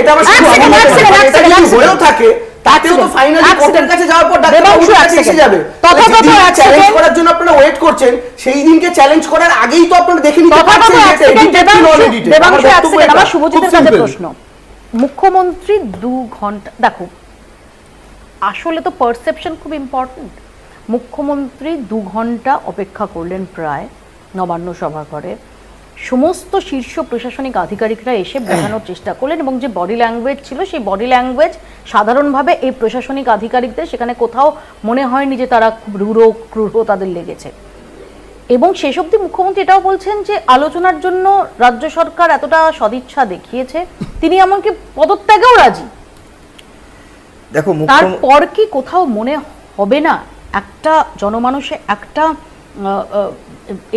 এটা আমার মনে হয়েও থাকে? তাতেও তো ফাইনালি কোর্টের কাছে যাওয়ার পর ডাক্তার কাছে এসে যাবে। তথাগত চ্যালেঞ্জ করার জন্য আপনারা ওয়েট করছেন সেই দিনকে চ্যালেঞ্জ করার আগেই তো আপনারা দেখে নিতে পারছেন দেবাংশু, আমার এক বক্তব্য আমার শুভজিতের কাছে প্রশ্ন। মুখ্যমন্ত্রী দু ঘণ্টা দেখো আসলে তো পারসেপশন খুব ইম্পর্ট্যান্ট মুখ্যমন্ত্রী দু ঘণ্টা অপেক্ষা করলেন প্রায় নবান্ন সভাঘরে সমস্ত শীর্ষ প্রশাসনিক আধিকারিকরা এসে বোঝানোর চেষ্টা করলেন এবং যে বডি ল্যাঙ্গুয়েজ ছিল সেই বডি ল্যাঙ্গুয়েজ সাধারণভাবে এই প্রশাসনিক আধিকারিকদের সেখানে কোথাও মনে হয়নি যে তারা খুব রূঢ় ক্রূর তাদের লেগেছে। এবং শেষ অবধি মুখ্যমন্ত্রী এটাও বলছেন যে আলোচনার জন্য রাজ্য সরকার এতটা সদিচ্ছা দেখিয়েছে তিনি এমনকি পদত্যাগেও রাজি। দেখো তারপর কি কোথাও মনে হবে না? একটা জনমানুষে একটা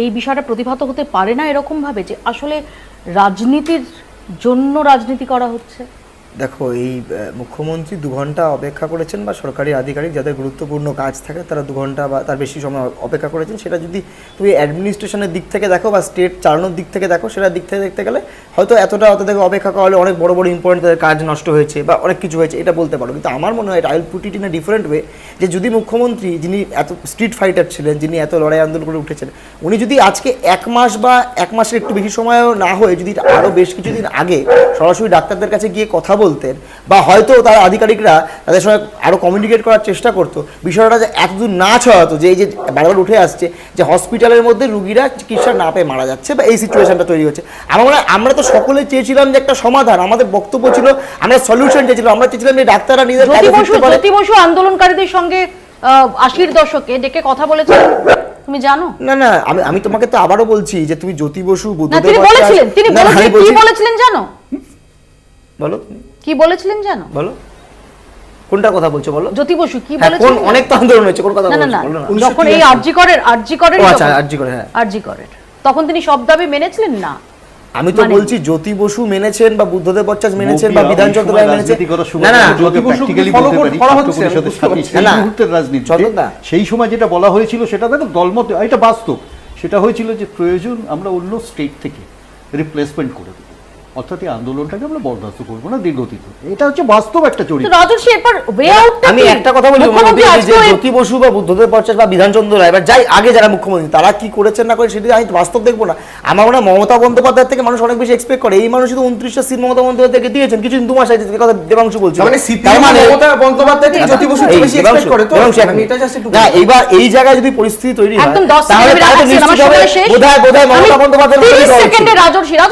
এই বিষয়টা প্রতিভাত হতে পারে না এরকমভাবে যে আসলে রাজনীতির জন্য রাজনীতি করা হচ্ছে। দেখো, এই মুখ্যমন্ত্রী দু ঘণ্টা অপেক্ষা করেছেন বা সরকারি আধিকারিক যাদের গুরুত্বপূর্ণ কাজ থাকে তারা দু ঘণ্টা বা তার বেশি সময় অপেক্ষা করেছেন। সেটা যদি তুমি অ্যাডমিনিস্ট্রেশনের দিক থেকে দেখো বা স্টেট চালানোর দিক থেকে দেখো, সেটা দিক থেকে দেখতে গেলে হয়তো এতটা থেকে অপেক্ষা করা হলে অনেক বড় বড় ইম্পর্টেন্ট তাদের কাজ নষ্ট হয়েছে বা অনেক কিছু হয়েছে, এটা বলতে পারো। কিন্তু আমার মনে হয় I will put it in a different way যে যদি মুখ্যমন্ত্রী যিনি এত স্ট্রিট ফাইটার ছিলেন, যিনি এত লড়াই আন্দোলন করে উঠেছেন, উনি যদি আজকে এক মাস বা এক মাসের একটু বেশি সময়ও না হয়ে যদি আরও বেশ কিছুদিন আগে সরাসরি ডাক্তারদের কাছে গিয়ে কথা বলতেন বা হয়তো তার আধিকারিকরা তাদের সঙ্গে আরও কমিউনিকেট করার চেষ্টা করতো। বিষয়টা যে এতদূর না ছড়াতো যে এই যে বারবার উঠে আসছে যে হসপিটালের মধ্যে রুগীরা চিকিৎসা না পেয়ে মারা যাচ্ছে বা এই সিচুয়েশনটা তৈরি হচ্ছে। আমার আমরা তো সকলে চেয়েছিলাম যে একটা সমাধান। আমাদের বক্তব্য ছিল আমরা সলিউশন চেয়েছিলাম। আমরা চেয়েছিলাম যে ডাক্তাররা নিজের বসু আন্দোলনকারীদের সঙ্গে আশির দশকে ডেকে কথা বলেছিলেন তুমি জানো? না না আমি আমি তোমাকে তো আবারও বলছি যে তুমি জ্যোতি বসু বুদ্ধদেব তিনি বলেছিলেন তিনি বলেছিলেন কি বলেছিলেন জানো? বলো। কি বলেছিলেন জানো? বলো। কোনটা কথা বলছো বলো? জ্যোতি বসু কি হ্যাঁ, কোন অনেক তো আন্দোলন হয়েছে কোন কথা না না বলছো? না না। যখন এই আরজি করের আরজি করের ও আচ্ছা আরজি করে হ্যাঁ। আরজি করের তখন তিনি সব দাবি মেনেছিলেন না? আমি তো মানে- বলছি জ্যোতি বসু মেনেছেন বা বুদ্ধদেব ভট্টাচার্য মেনেছেন বা মৌপিয়া বিধানচন্দ্র ওই রায় মেনেছেন? রাজনীতি না না জ্যোতি বসু follow বলতে কর- হচ্ছে, সাথে পারছি। সেই না, সেই সময় যেটা বলা হয়েছিল সেটা দেখো দলমত এটা বাস্তব। সেটা হয়েছিল যে প্রয়োজন আমরা অন্য স্টেট থেকে রিপ্লেসমেন্ট করে অর্থাৎ এই আন্দোলনটাকে আমরা বরদাস্ত করব না দীর্ঘতীত এটা হচ্ছে বাস্তব একটা চরিত্র। ওয়ে আমি একটা কথা বলি যে জ্যোতি বসু বা বুদ্ধদেব ভট্টাচার্য বা বিধানচন্দ্র রায় বা যাই আগে যারা মুখ্যমন্ত্রী তারা কি করেছেন না করে সেটা আমি বাস্তব দেখব না। আমার মনে হয় মমতা বন্দ্যোপাধ্যায় থেকে মানুষ অনেক বেশি এক্সপেক্ট করে। এই মানুষ শুধু উনত্রিশটা সিট মমতা বন্দ্যোপাধ্যায়কে দিয়েছেন। কিছুদিন দু মাস আগে কথা দেবাংশু বলছিল। তার মানে মমতা বন্দ্যোপাধ্যায় থেকে জ্যোতি বসু এই বেশি এক্সপেক্ট করে তো? আমি এটা জাস্ট একটু না এইবার এই জায়গায় যদি পরিস্থিতি তৈরি হয় তাহলে নিশ্চিত হবে বোধহয় বোধহয় মমতা বন্দ্যোপাধ্যায়ের 30 মতোই সেকেন্ডে রাজর্ষি রাজর্ষি